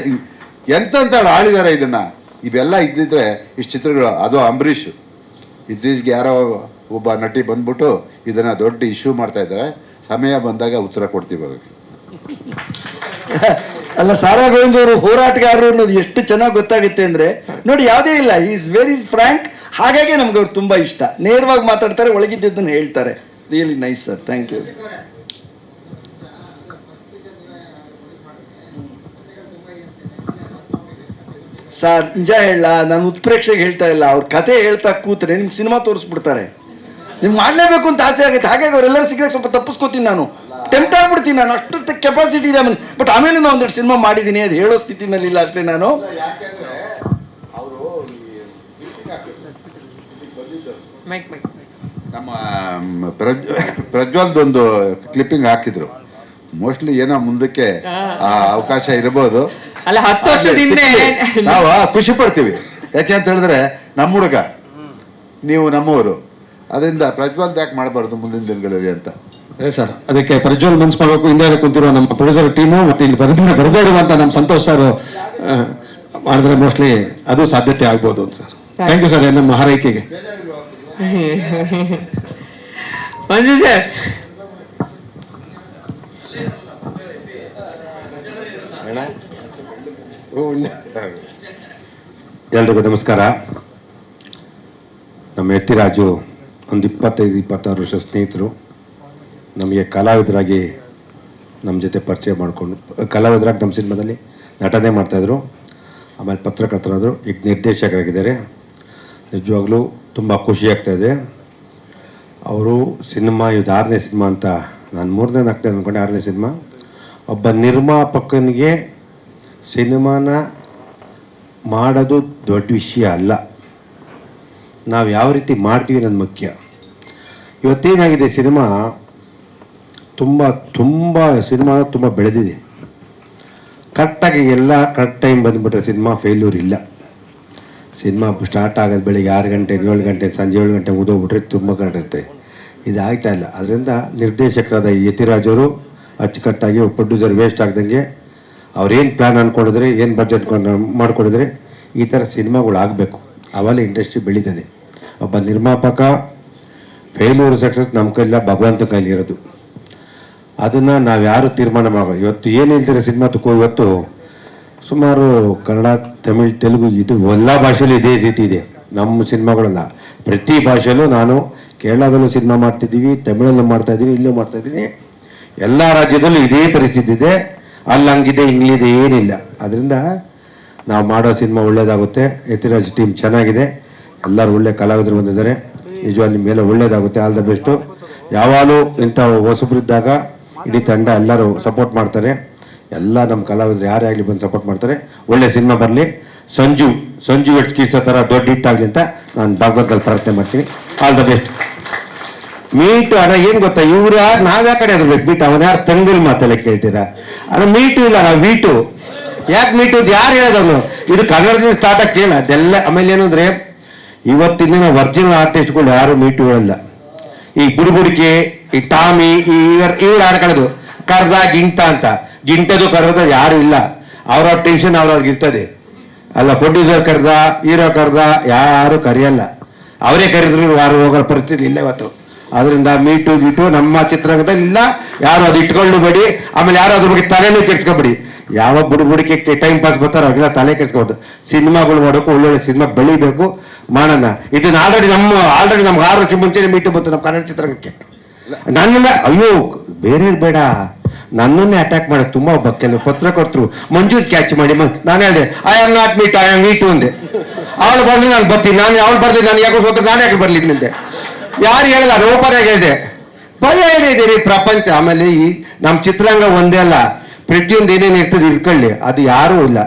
ಎಂತಂತ ಆಳಿದ್ದಾರೆ ಇದನ್ನ? ಇವೆಲ್ಲ ಇದ್ದಿದ್ರೆ ಇಷ್ಟು ಚಿತ್ರಗಳು, ಅದು ಅಂಬರೀಷ್. ಇತ್ತೀಚೆಗೆ ಯಾರೋ ಒಬ್ಬ ನಟಿ ಬಂದ್ಬಿಟ್ಟು ಇದನ್ನ ದೊಡ್ಡ ಇಶ್ಯೂ ಮಾಡ್ತಾ ಇದ್ದಾರೆ. ಸಮಯ ಬಂದಾಗ ಉತ್ತರ ಕೊಡ್ತೀವಿ ಅವ್ರಿಗೆ. [laughs] ಅಲ್ಲ, ಸಾರಾ ಅವರು ಹೋರಾಟಗಾರರು ಅನ್ನೋದು ಎಷ್ಟು ಚೆನ್ನಾಗಿ ಗೊತ್ತಾಗುತ್ತೆ ಅಂದ್ರೆ, ನೋಡಿ, ಯಾವುದೇ ಇಲ್ಲ ಈಸ್ ವೆರಿ ಫ್ರ್ಯಾಂಕ್ ಹಾಗಾಗಿ ನಮ್ಗೆ ಅವ್ರು ತುಂಬಾ ಇಷ್ಟ. ನೇರವಾಗಿ ಮಾತಾಡ್ತಾರೆ ಒಳಗಿದ್ದದನ್ನು ಹೇಳ್ತಾರೆ. Really nice sir thank you sir ನಿಜ ಹೇಳ ನಾನು ಉತ್ಪ್ರೇಕ್ಷೆಗೆ ಹೇಳ್ತಾ ಇಲ್ಲ. ಅವ್ರ ಕತೆ ಹೇಳ್ತಾ ಕೂತ್ರೆ ನಿಮ್ಗೆ ಸಿನಿಮಾ ತೋರಿಸ್ಬಿಡ್ತಾರೆ. ನಿಮ್ಗೆ ಮಾಡಲೇಬೇಕು ಅಂತ ಆಸೆ ಆಗುತ್ತೆ. ಹಾಗಾಗಿ ಅವರೆಲ್ಲರೂ ಸಿಕ್ಕರೆ ಸ್ವಲ್ಪ ತಪ್ಪಿಸ್ಕೋತೀನಿ ನಾನು. ಟೆಂಪ್ಟ್ ಆಗ್ಬಿಡ್ತೀನಿ ನಾನು. ಅಷ್ಟು ಕೆಪಾಸಿಟಿ ಇದೆ ಬಟ್ ಆಮೇಲೆ ನಾನು ಒಂದೆರಡು ಸಿನಿಮಾ ಮಾಡಿದ್ದೀನಿ ಅದು ಹೇಳೋ ಸ್ಥಿತಿನಲ್ಲಿ ಇಲ್ಲ ಅಷ್ಟೇ ನಾನು. ಮೈಕ್ ಮೈಕ್ ನಮ್ಮ ಪ್ರಜ್ [laughs] ಪ್ರಜ್ವಲ್ದೊಂದು ಕ್ಲಿಪ್ಪಿಂಗ್ ಹಾಕಿದ್ರು. ಮೋಸ್ಟ್ಲಿ ಏನೋ ಮುಂದಕ್ಕೆ ಆ ಅವಕಾಶ ಇರಬಹುದು. ಅಲ್ಲ ಹತ್ತು ವರ್ಷದಿಂದ ನಾವು ಖುಷಿ ಪಡ್ತೀವಿ. ಯಾಕೆ ಅಂತ ಹೇಳಿದ್ರೆ ನಮ್ಮ ಹುಡುಗ ನೀವು ನಮ್ಮವರು. ಅದರಿಂದ ಪ್ರಜ್ವಲ್ ಯಾಕೆ ಮಾಡಬಾರ್ದು ಮುಂದಿನ ದಿನಗಳಲ್ಲಿ ಅಂತ. ಅದೇ ಸರ್ ಅದಕ್ಕೆ ಪ್ರಜ್ವಲ್ ಮನ್ಸ್ ಮಾಡಬೇಕು. ಹಿಂದೆ ಕುಂತಿರೋ ನಮ್ಮ ಪ್ರೊಡ್ಯೂಸರ್ ಟೀಮು ಮತ್ತೆ ಇಲ್ಲಿ ಬರ್ಬೇಡ ಬರಬೇಡುವಂತ ನಮ್ಮ ಸಂತೋಷ್ ಸರ್ ಆ, ಮಾಡಿದ್ರೆ ಮೋಸ್ಟ್ಲಿ ಅದು ಸಾಧ್ಯತೆ ಆಗ್ಬೋದು ಅಂತ ಸರ್. ಥ್ಯಾಂಕ್ ಯು ಸರ್ ನಮ್ಮ ಹಾರೈಕೆಗೆ ಮಂಜು ಸರ್. ಎಲ್ರಿಗೂ ನಮಸ್ಕಾರ. ನಮ್ಮ ಎತ್ತಿರಾಜು ಒಂದು ಇಪ್ಪತ್ತೈದು ಇಪ್ಪತ್ತಾರು ವರ್ಷ ಸ್ನೇಹಿತರು. ನಮಗೆ ಕಲಾವಿದರಾಗಿ ನಮ್ಮ ಜೊತೆ ಪರಿಚಯ ಮಾಡಿಕೊಂಡು ಕಲಾವಿದರಾಗಿ ನಮ್ಮ ಸಿನಿಮಾದಲ್ಲಿ ನಟನೆ ಮಾಡ್ತಾಯಿದ್ರು ಆಮೇಲೆ ಪತ್ರಕರ್ತರಾದರು ಈಗ ನಿರ್ದೇಶಕರಾಗಿದ್ದಾರೆ. ನಿಜವಾಗ್ಲೂ ತುಂಬ ಖುಷಿ ಇದೆ. ಅವರು ಸಿನಿಮಾ ಇದು ಆರನೇ ಸಿನಿಮಾ ಅಂತ ನಾನು ಮೂರನೇ ನಾಲ್ಕನೇ ಅಂದ್ಕೊಂಡೆ ಆರನೇ ಸಿನಿಮಾ. ಒಬ್ಬ ನಿರ್ಮಾಪಕನಿಗೆ ಸಿನಿಮಾನ ಮಾಡೋದು ದೊಡ್ಡ ವಿಷಯ ಅಲ್ಲ. ನಾವು ಯಾವ ರೀತಿ ಮಾಡ್ತೀವಿ ಅನ್ನೋದು ಮುಖ್ಯ. ಇವತ್ತೇನಾಗಿದೆ ಸಿನಿಮಾ? ತುಂಬ ತುಂಬ ಸಿನಿಮಾ ತುಂಬ ಬೆಳೆದಿದೆ. ಕರೆಕ್ಟಾಗಿ ಎಲ್ಲ ಕರೆಕ್ಟ್ ಟೈಮ್ ಬಂದುಬಿಟ್ರೆ ಸಿನಿಮಾ ಫೇಲ್ಯೂರ್ ಇಲ್ಲ. ಸಿನಿಮಾ ಸ್ಟಾರ್ಟ್ ಆಗೋದು ಬೆಳಿಗ್ಗೆ ಆರು ಗಂಟೆ, ಏಳು ಗಂಟೆ, ಸಂಜೆ ಏಳು ಗಂಟೆ ಓದೋಗ್ಬಿಟ್ರೆ ತುಂಬ ಕಂಡಿರುತ್ತೆ ಇದು ಆಗ್ತಾ ಇಲ್ಲ. ಅದರಿಂದ ನಿರ್ದೇಶಕರಾದ ಯತಿರಾಜ್ ಅವರು ಅಚ್ಚುಕಟ್ಟಾಗಿ ಪ್ರೊಡ್ಯೂಸರ್ ವೇಸ್ಟ್ ಆಗ್ದಂಗೆ ಅವ್ರೇನು ಪ್ಲ್ಯಾನ್ ಅಂದ್ಕೊಂಡಿದ್ರೆ ಏನು ಬಜೆಟ್ ಮಾಡ್ಕೊಂಡಿದ್ರೆ ಈ ಥರ ಸಿನಿಮಾಗಳು ಆಗಬೇಕು. ಅವೆಲ್ಲ ಇಂಡಸ್ಟ್ರಿ ಬೆಳೀತದೆ. ಒಬ್ಬ ನಿರ್ಮಾಪಕ ಫೇಲ್ಯೂರ್ ಸಕ್ಸಸ್ ನಮ್ಮ ಕೈಲಿಲ್ಲ ಭಗವಂತ ಕೈಲಿರೋದು. ಅದನ್ನು ನಾವು ಯಾರು ತೀರ್ಮಾನ ಮಾಡೋ ಇವತ್ತು ಏನು ಹೇಳ್ತಾರೆ ಸಿನಿಮಾ ತಗೋ ಇವತ್ತು? ಸುಮಾರು ಕನ್ನಡ, ತಮಿಳ್, ತೆಲುಗು ಇದು ಎಲ್ಲ ಭಾಷೆಯಲ್ಲೂ ಇದೇ ರೀತಿ ಇದೆ. ನಮ್ಮ ಸಿನಿಮಾಗಳನ್ನ ಪ್ರತಿ ಭಾಷೆಯಲ್ಲೂ ನಾನು ಕೇರಳದಲ್ಲೂ ಸಿನಿಮಾ ಮಾಡ್ತಿದ್ದೀವಿ, ತಮಿಳಲ್ಲೂ ಮಾಡ್ತಾ ಇದ್ದೀನಿ, ಇಲ್ಲೂ ಮಾಡ್ತಾ ಇದ್ದೀನಿ. ಎಲ್ಲ ರಾಜ್ಯದಲ್ಲೂ ಇದೇ ಪರಿಸ್ಥಿತಿ ಇದೆ. ಅಲ್ಲಿ ಹಂಗಿದೆ, ಹಿಂಗಿದೆ ಏನಿಲ್ಲ. ಅದರಿಂದ ನಾವು ಮಾಡೋ ಸಿನಿಮಾ ಒಳ್ಳೇದಾಗುತ್ತೆ. ಯತಿರಾಜ್ ಟೀಮ್ ಚೆನ್ನಾಗಿದೆ. ಎಲ್ಲರೂ ಒಳ್ಳೆ ಕಲಾವಿದರು ಬಂದಿದ್ದಾರೆ. ನಿಜವಾಗಿ ನಿಮ್ಮ ಮೇಲೆ ಒಳ್ಳೇದಾಗುತ್ತೆ. ಆಲ್ ದ ಬೆಸ್ಟು ಯಾವಾಗಲೂ ಇಂಥ ಹೊಸಬ್ರಿದ್ದಾಗ ಇಡೀ ತಂಡ ಎಲ್ಲರೂ ಸಪೋರ್ಟ್ ಮಾಡ್ತಾರೆ. ಎಲ್ಲ ನಮ್ಮ ಕಲಾವಿದರು ಯಾರೇ ಆಗಲಿ ಬಂದು ಸಪೋರ್ಟ್ ಮಾಡ್ತಾರೆ. ಒಳ್ಳೆ ಸಿನಿಮಾ ಬರಲಿ. ಸಂಜು ಸಂಜು ಎಟ್ಸ್ಕೀಸ ಥರ ದೊಡ್ಡ ಹಿಟ್ ಆಗಲಿ ಅಂತ ನಾನು ಭಾಗವತದಲ್ಲಿ ಪ್ರಾರ್ಥನೆ ಮಾಡ್ತೀನಿ. ಆಲ್ ದ ಬೆಸ್ಟ್ ಮೀಟು ಅಣ್ಣ, ಏನು ಗೊತ್ತಾ? ಇವ್ರು ಯಾರು ನಾವು ಯಾವ ಕಡೆ ಅದ್ರಬೇಕು ಮೀಟ್. ಅವನ ಯಾರು ತಂಗಿಲ್ ಮಾತೆಲ್ಲ ಕೇಳ್ತೀರಾ? ಅಣ್ಣ, ಮೀಟು ಇಲ್ಲ ನಾವು ವೀಟು ಯಾಕೆ ಮೀಟು ಯಾರು ಹೇಳೋದವನು? ಇದು ಕನ್ನಡದಿಂದ ಸ್ಟಾರ್ಟ್ ಆಗಿ ಕೇಳ. ಅದೆಲ್ಲ ಆಮೇಲೆ ಏನು ಅಂದರೆ ಇವತ್ತಿನ ಒರಿಜಿನಲ್ ಆರ್ಟಿಸ್ಟ್ಗಳು ಯಾರು ಮೀಟು ಹೇಳಲ್ಲ. ಈ ಬುಡುಬುಡಿಕೆ, ಈ ಟಾಮಿ, ಈ ಇವ್ರ ಇವ್ರು ಆಡ್ಕೊಳ್ಳೋದು ಕರ್ದ ಗಿಂಟ ಅಂತ. ಗಿಂಟದು ಕರೆದ ಯಾರು ಇಲ್ಲ. ಅವ್ರ ಟೆನ್ಷನ್ ಅವ್ರವ್ರಿಗೆ ಇರ್ತದೆ. ಅಲ್ಲ ಪ್ರೊಡ್ಯೂಸರ್ ಕರೆದ ಹೀರೋ ಕರೆದ ಯಾರು ಕರೆಯಲ್ಲ. ಅವರೇ ಕರೆದ್ರು ಯಾರು ಹೋಗೋ ಪರಿಸ್ಥಿತಿ ಇಲ್ಲ ಇವತ್ತು. ಅದರಿಂದ ಮೀಟು ಗೀಟು ನಮ್ಮ ಚಿತ್ರರಂಗದಲ್ಲಿ ಇಲ್ಲ. ಯಾರು ಅದು ಇಟ್ಕೊಳ್ಳಬೇಡಿ. ಆಮೇಲೆ ಯಾರು ಅದ್ರ ಬಗ್ಗೆ ತಲೆನೂ ಕೆಡ್ಸ್ಕೊಬೇಡಿ. ಯಾವ ಬುಡುಬುಡಿಕೆ ಟೈಮ್ ಪಾಸ್ ಬರ್ತಾರೋ ಅವ್ರಿಗೆಲ್ಲ ತಲೆ ಕೆಡ್ಸ್ಕೊಬೋದು. ಸಿನಿಮಾಗಳು ಮಾಡೋಕೆ ಒಳ್ಳೊಳ್ಳೆ ಸಿನಿಮಾ ಬೆಳಿಬೇಕು. ಮಾಡೋಣ. ಇದನ್ನ ಆಲ್ರೆಡಿ ನಮ್ಮ ಆಲ್ರೆಡಿ ನಮ್ಗೆ ಆರು ವರ್ಷ ಮುಂಚೆ ಮೀಟು ಬಂತು ನಮ್ಮ ಕನ್ನಡ ಚಿತ್ರರಂಗಕ್ಕೆ. ನನ್ನ ಅಯ್ಯೋ ಬೇರೆ ಬೇಡ. ನನ್ನನ್ನೇ ಅಟ್ಯಾಕ್ ಮಾಡಿ ತುಂಬಾ ಒಬ್ಬ ಕೆಲವು ಪತ್ರಕರ್ತರು ಮಂಜೂರ್ ಕ್ಯಾಚ್ ಮಾಡಿ ನಾನು ಹೇಳಿದೆ I am not meet I am meet ಅಂದೆ. ಅವಳು ಬಂದ್ರೆ ನಾನು ಬರ್ತೀನಿ, ನಾನು ಅವಳು ಬರ್ತೀನಿ ನಾನು ಯಾಕೋ ಸೋತ್ರ, ನಾನು ಯಾಕೆ ಬರ್ಲಿದ್ನಂತೆ ಯಾರು ಹೇಳಲ್ಲ ಅದು ಓಪನ್ ಆಗಿ ಹೇಳಿದೆ. ಭಯ ಏನಿದೆ ರೀ ಪ್ರಪಂಚ. ಆಮೇಲೆ ಈ ನಮ್ಮ ಚಿತ್ರರಂಗ ಒಂದೇ ಅಲ್ಲ, ಪ್ರತಿಯೊಂದು ಏನೇನು ಇರ್ತದೆ ಇಟ್ಕೊಳ್ಳಿ ಅದು ಯಾರೂ ಇಲ್ಲ.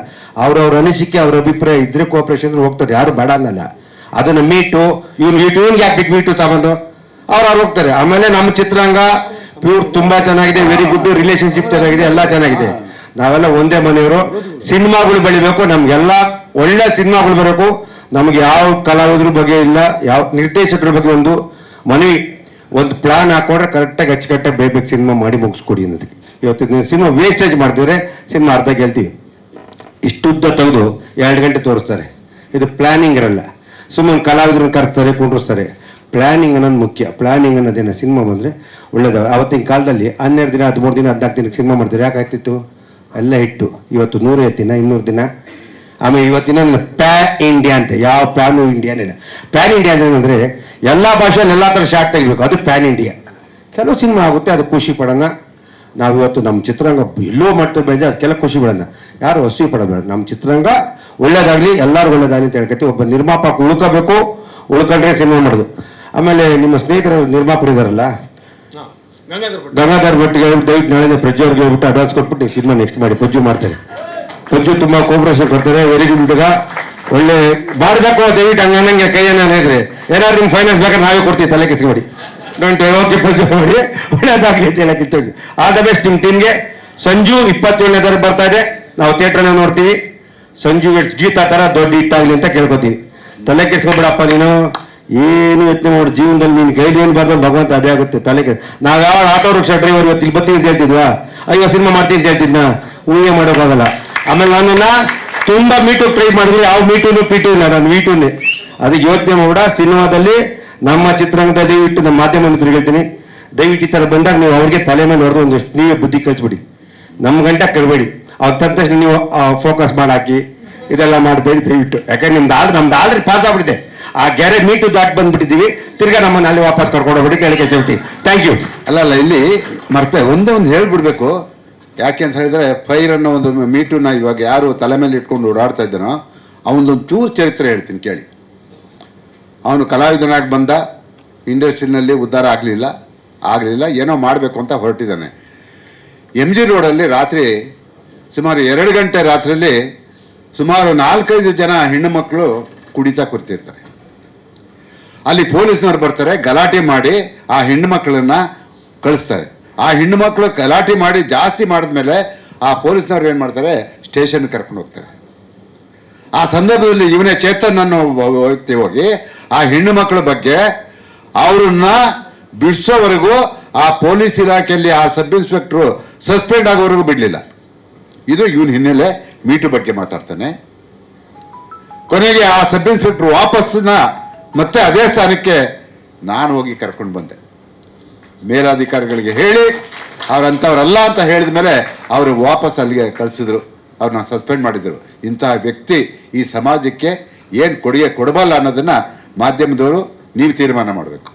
ಅವ್ರವ್ರ ಅನಿಸಿಕೆ, ಅವ್ರ ಅಭಿಪ್ರಾಯ ಇದ್ರೆ ಕೋಪರೇಷನ್ ಹೋಗ್ತಾರೆ. ಯಾರು ಬೇಡ ಅನ್ನಲ್ಲ. ಅದನ್ನ ಮೀಟು ಇವ್ನು ಮೀಟು ಇವ್ನಿಗೆ ಯಾಕೆ ಬಿಟ್ಟು ಮೀಟು ತಗೊಂಡು? ಅವ್ರು ಅವ್ರು ಹೋಗ್ತಾರೆ. ಆಮೇಲೆ ನಮ್ಮ ಚಿತ್ರರಂಗ ಪ್ಯೂರ್ ತುಂಬಾ ಚೆನ್ನಾಗಿದೆ ವೆರಿ ಗುಡ್ ರಿಲೇಶನ್ಶಿಪ್ ಚೆನ್ನಾಗಿದೆ, ಎಲ್ಲ ಚೆನ್ನಾಗಿದೆ. ನಾವೆಲ್ಲ ಒಂದೇ ಮನೆಯವರು, ಸಿನಿಮಾಗಳು ಬೆಳಿಬೇಕು, ನಮ್ಗೆಲ್ಲ ಒಳ್ಳೆ ಸಿನಿಮಾಗಳು ಬರಬೇಕು. ನಮ್ಗೆ ಯಾವ ಕಲಾವಿದ್ರ ಬಗ್ಗೆ ಇಲ್ಲ, ಯಾವ ನಿರ್ದೇಶಕರ ಬಗ್ಗೆ ಒಂದು ಮನವಿ ಒಂದು ಪ್ಲಾನ್ ಹಾಕೊಂಡ್ರೆ ಕರೆಕ್ಟಾಗಿ ಅಚ್ಚುಕಟ್ಟಾಗಿ ಬೇಬೇಕು ಸಿನಿಮಾ ಮಾಡಿ ಮುಗಿಸ್ಕೊಡಿ ಅನ್ನೋದಕ್ಕೆ. ಇವತ್ತು ನೀವು ಸಿನಿಮಾ ವೇಸ್ಟೇಜ್ ಮಾಡ್ತಿದ್ರೆ ಸಿನಿಮಾ ಅರ್ಧ ಗೆಲ್ತೀವಿ ಇಷ್ಟುದ್ದ ತೆಗೆದು ಎರಡು ಗಂಟೆ ತೋರಿಸ್ತಾರೆ. ಇದು ಪ್ಲಾನಿಂಗ್ ಇರಲ್ಲ. ಸುಮ್ಮನೆ ಕಲಾವಿದ್ರನ್ನ ಕರ್ತಾರೆ ಕುಂಡ್ರಿಸ್ತಾರೆ. ಪ್ಲಾನಿಂಗ್ ಅನ್ನೋದು ಮುಖ್ಯ. ಪ್ಲಾನಿಂಗ್ ಅನ್ನೋದೇನ ಸಿನಿಮಾ ಬಂದರೆ ಒಳ್ಳೇದು. ಅವತ್ತಿನ ಕಾಲದಲ್ಲಿ ಹನ್ನೆರಡು ದಿನ, ಹದಿಮೂರು ದಿನ, ಹದಿನಾಲ್ಕು ದಿನಕ್ಕೆ ಸಿನಿಮಾ ಮಾಡ್ತಾರೆ ಯಾಕೆ ಆಗ್ತಿತ್ತು? ಎಲ್ಲ ಹಿಟ್ಟು. ಇವತ್ತು ನೂರು ದಿನ, ಇನ್ನೂರು ದಿನ. ಆಮೇಲೆ ಇವತ್ತಿನ ಪ್ಯಾ ಇಂಡಿಯಾ ಅಂತ. ಯಾವ ಪ್ಯಾನು ಇಂಡಿಯಾನೇ ಇಲ್ಲ. ಪ್ಯಾನ್ ಇಂಡಿಯಾ ಏನಂದರೆ ಎಲ್ಲ ಭಾಷೆಯಲ್ಲಿ ಎಲ್ಲ ಥರ ಶಾರ್ಟ್ ತೆಗಿಬೇಕು. ಅದು ಪ್ಯಾನ್ ಇಂಡಿಯಾ. ಕೆಲವು ಸಿನಿಮಾ ಆಗುತ್ತೆ, ಅದು ಖುಷಿ ಪಡೋಣ. ನಾವು ಇವತ್ತು ನಮ್ಮ ಚಿತ್ರರಂಗ ಎಲ್ಲೋ ಮಾಡ್ತಾ ಬೆಳೆದ ಕೆಲವು ಖುಷಿ ಪಡೋಣ ಯಾರು ಹಸಿ ಪಡಬೇಡ ನಮ್ಮ ಚಿತ್ರರಂಗ ಒಳ್ಳೇದಾಗಲಿ ಎಲ್ಲರೂ ಒಳ್ಳೇದಾಗಲಿ ಅಂತ ಹೇಳ್ಕೈತಿ ಒಬ್ಬ ನಿರ್ಮಾಪಕ ಉಳ್ಕೋಬೇಕು. ಉಳ್ಕೊಂಡ್ರೆ ಸಿನಿಮಾ ಮಾಡೋದು. ಆಮೇಲೆ ನಿಮ್ಮ ಸ್ನೇಹಿತರು ನಿರ್ಮಾಪಕರು ಇದಾರಲ್ಲ? ಗಂಗಾಧರ್ ಭಟ್ಗೆ ದಯವಿಟ್ಟು ನಾಳೆ ಅವ್ರಿಗೆ ಹೇಳ್ಬಿಟ್ಟು ಅಡ್ವಾನ್ಸ್ ಕೊಟ್ಬಿಟ್ಟು ಸಿನಿಮಾ ನೆಕ್ಸ್ಟ್ ಮಾಡಿ ಪಜ್ಜು ಮಾಡ್ತಾರೆ. ಪಜ್ಜು ತುಂಬಾ ಕೋಪರೇಷನ್ ಕೊಡ್ತಾರೆ ವೆರಿ ಗುಡ್ ಹುಡುಗ ಒಳ್ಳೆ ಮಾಡ್ಬೇಕು ದಯವಿಟ್ಟು ಹಂಗ ಹಂಗೆ ನಾನು ಹೇಳಿದ್ರೆ ಏನಾದ್ರು ನಿಮ್ ಫೈನಾನ್ಸ್ ಬೇಕಾದ್ರೆ ನಾವೇ ಕೊಡ್ತೀವಿ ತಲೆ ಕೆಸಿ ಮಾಡಿ. ಡೋಂಟ್ ಓಕೆ ಪಜ್ಜು ಮಾಡಿ. ಒಳ್ಳೇದಾಗಲಿ ಅಂತ ಆಲ್ ದ ಬೆಸ್ಟ್ ನಿಮ್ ಟೀಮ್ಗೆ ಸಂಜು ಇಪ್ಪತ್ತೇಳನೇ ತರ ಬರ್ತಾ ಇದೆ. ನಾವು ಥಿಯೇಟರ್ನ ನೋಡ್ತೀವಿ. ಸಂಜು ಇಟ್ಸ್ ಗೀತಾ ತರ ದೊಡ್ಡ ಇಟ್ಟಾಗ್ಲಿ ಅಂತ ಕೇಳ್ಕೊತೀವಿ ತಲೆ ಕೆಡ್ಸ್ಕೊಬಿಡಪ್ಪ ನೀನು. ಏನು ಯೋಚನೆ ಮಾಡಿ, ಜೀವನದಲ್ಲಿ ನೀನು ಗೈಡ್ ಏನು ಬರ್ದ ಭಗವಂತ ಅದೇ ಆಗುತ್ತೆ, ತಲೆ ನಾವು ಯಾವಾಗ ಯಾವ ಆಟೋ ರಿಕ್ಷಾ ಡ್ರೈವರ್ ಇವತ್ತು ಇಲ್ಲಿ ಬರ್ತೀನಿ ಅಂತ ಹೇಳ್ತಿದ್ವಾ? ಅಯ್ಯೋ, ಸಿನಿಮಾ ಮಾಡ್ತೀನಿ ಅಂತ ಹೇಳ್ತಿದ್ನ? ಊಹೆ ಮಾಡೋಕ್ಕಾಗಲ್ಲ ಆಮೇಲೆ ನನ್ನನ್ನ ತುಂಬಾ ಮೀಟು ಟ್ರೈ ಮಾಡಿದ್ರೆ ಯಾವ ಮೀಟುನು ಪೀಟು ಇಲ್ಲ, ನಾನು ಮೀಟುನೇ ಅದಕ್ಕೆ ಯೋಚನೆ ಮಾಡ ಸಿನಿಮಾದಲ್ಲಿ ನಮ್ಮ ಚಿತ್ರರಂಗದ ದಯವಿಟ್ಟು ನಮ್ಮ ಮಾಧ್ಯಮ ಮಿತ್ರರಿಗೆ ಹೇಳ್ತೀನಿ ದಯವಿಟ್ಟು ಈ ಥರ ಬಂದಾಗ ನೀವು ಅವ್ರಿಗೆ ತಲೆ ಮೇಲೆ ಹೊಡೆದು ಒಂದಷ್ಟು ನೀವೇ ಬುದ್ಧಿ ಕಳಿಸ್ಬಿಡಿ ನಮ್ಮ ಗಂಟೆ ಕರ್ಬೇಡಿ ಅವ್ರು ತಂದ ತಕ್ಷಣ ನೀವು ಫೋಕಸ್ ಮಾಡಾಕಿ, ಇದೆಲ್ಲ ಮಾಡಬೇಡಿ ದಯವಿಟ್ಟು. ಯಾಕಂದ್ರೆ ನಿಮ್ದು ಆದ್ರೆ ನಮ್ದು ಆಲ್ರೆಡಿ ಪಾಸ್ ಆಗ್ಬಿಟ್ಟಿದೆ. ಆ ಗ್ಯಾರೇಜ್ ಮೀಟು ದಾಟ್ ಬಂದ್ಬಿಟ್ಟಿದ್ದೀವಿ. ತಿರ್ಗಾ ನಮ್ಮನ್ನ ಅಲ್ಲಿ ವಾಪಸ್ ಕರ್ಕೊಂಡು ಹೋಗ್ಬಿಟ್ಟು ಕೇಳಿಕೆ ಚೌಟಿ. ಥ್ಯಾಂಕ್ ಯು ಅಲ್ಲ ಅಲ್ಲ, ಇಲ್ಲಿ ಮರ್ತೆ, ಒಂದೇ ಒಂದು ಹೇಳ್ಬಿಡ್ಬೇಕು. ಯಾಕೆ ಅಂತ ಹೇಳಿದ್ರೆ, ಫೈರ್ ಅನ್ನೋ ಒಂದು ಮೀಟುನ ಇವಾಗ ಯಾರು ತಲೆ ಮೇಲೆ ಇಟ್ಕೊಂಡು ಓಡಾಡ್ತಾ ಇದ್ದಾನೋ ಅವನದೊಂದು ಚೂರು ಚರಿತ್ರೆ ಹೇಳ್ತೀನಿ ಕೇಳಿ. ಅವನು ಕಲಾವಿದನಾಗಿ ಬಂದ, ಇಂಡಸ್ಟ್ರಿನಲ್ಲಿ ಉದ್ಧಾರ ಆಗಲಿಲ್ಲ ಆಗಲಿಲ್ಲ, ಏನೋ ಮಾಡಬೇಕು ಅಂತ ಹೊರಟಿದ್ದಾನೆ. ಎಂ ಜಿ ರೋಡಲ್ಲಿ ರಾತ್ರಿ ಸುಮಾರು ಎರಡು ಗಂಟೆ ರಾತ್ರಿಯಲ್ಲಿ ಸುಮಾರು ನಾಲ್ಕೈದು ಜನ ಹೆಣ್ಣು ಮಕ್ಕಳು ಕುಡಿತಾ ಕೂರ್ತಿರ್ತಾರೆ. ಅಲ್ಲಿ ಪೊಲೀಸ್ನವ್ರು ಬರ್ತಾರೆ, ಗಲಾಟೆ ಮಾಡಿ ಆ ಹೆಣ್ಣು ಮಕ್ಕಳನ್ನ ಕಳಿಸ್ತಾರೆ. ಆ ಹೆಣ್ಣು ಮಕ್ಕಳು ಗಲಾಟೆ ಮಾಡಿ ಜಾಸ್ತಿ ಮಾಡಿದ್ಮೇಲೆ ಆ ಪೊಲೀಸ್ನವ್ರು ಏನು ಮಾಡ್ತಾರೆ? ಸ್ಟೇಷನ್ ಕರ್ಕೊಂಡು ಹೋಗ್ತಾರೆ. ಆ ಸಂದರ್ಭದಲ್ಲಿ ಇವನೇ ಚೇತನ್ ಅನ್ನೋ ವ್ಯಕ್ತಿ ಹೋಗಿ ಆ ಹೆಣ್ಣು ಮಕ್ಕಳ ಬಗ್ಗೆ ಅವ್ರನ್ನ ಬಿಡಿಸೋವರೆಗೂ ಆ ಪೊಲೀಸ್ ಇಲಾಖೆಯಲ್ಲಿ ಆ ಸಬ್ ಇನ್ಸ್ಪೆಕ್ಟ್ರು ಸಸ್ಪೆಂಡ್ ಆಗೋವರೆಗೂ ಬಿಡಲಿಲ್ಲ. ಇದು ಇವನ ಹಿನ್ನೆಲೆ ಮೀಟು ಬಗ್ಗೆ ಮಾತಾಡ್ತಾನೆ. ಕೊನೆಗೆ ಆ ಸಬ್ ಇನ್ಸ್ಪೆಕ್ಟರ್ ವಾಪಸ್ನ ಮತ್ತೆ ಅದೇ ಸ್ಥಾನಕ್ಕೆ ನಾನು ಹೋಗಿ ಕರ್ಕೊಂಡು ಬಂದೆ. ಮೇಲಾಧಿಕಾರಿಗಳಿಗೆ ಹೇಳಿ ಅವ್ರಂಥವ್ರಲ್ಲ ಅಂತ ಹೇಳಿದ ಮೇಲೆ ಅವರು ವಾಪಸ್ ಅಲ್ಲಿಗೆ ಕಳಿಸಿದ್ರು. ಅವ್ರನ್ನ ಸಸ್ಪೆಂಡ್ ಮಾಡಿದರು. ಇಂತಹ ವ್ಯಕ್ತಿ ಈ ಸಮಾಜಕ್ಕೆ ಏನು ಕೊಡುಗೆ ಕೊಡಬಲ್ಲ ಅನ್ನೋದನ್ನು ಮಾಧ್ಯಮದವರು ನೀವು ತೀರ್ಮಾನ ಮಾಡಬೇಕು.